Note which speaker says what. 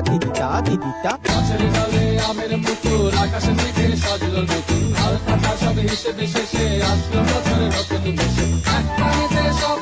Speaker 1: দিদিতা দিদিতা
Speaker 2: গাছের জলে আমের মুকুল আকাশে থেকে সাজলো নতুন হালকা সব হিসেবে শেষে আসলো বছরে নতুন বসে এক পানিতে সব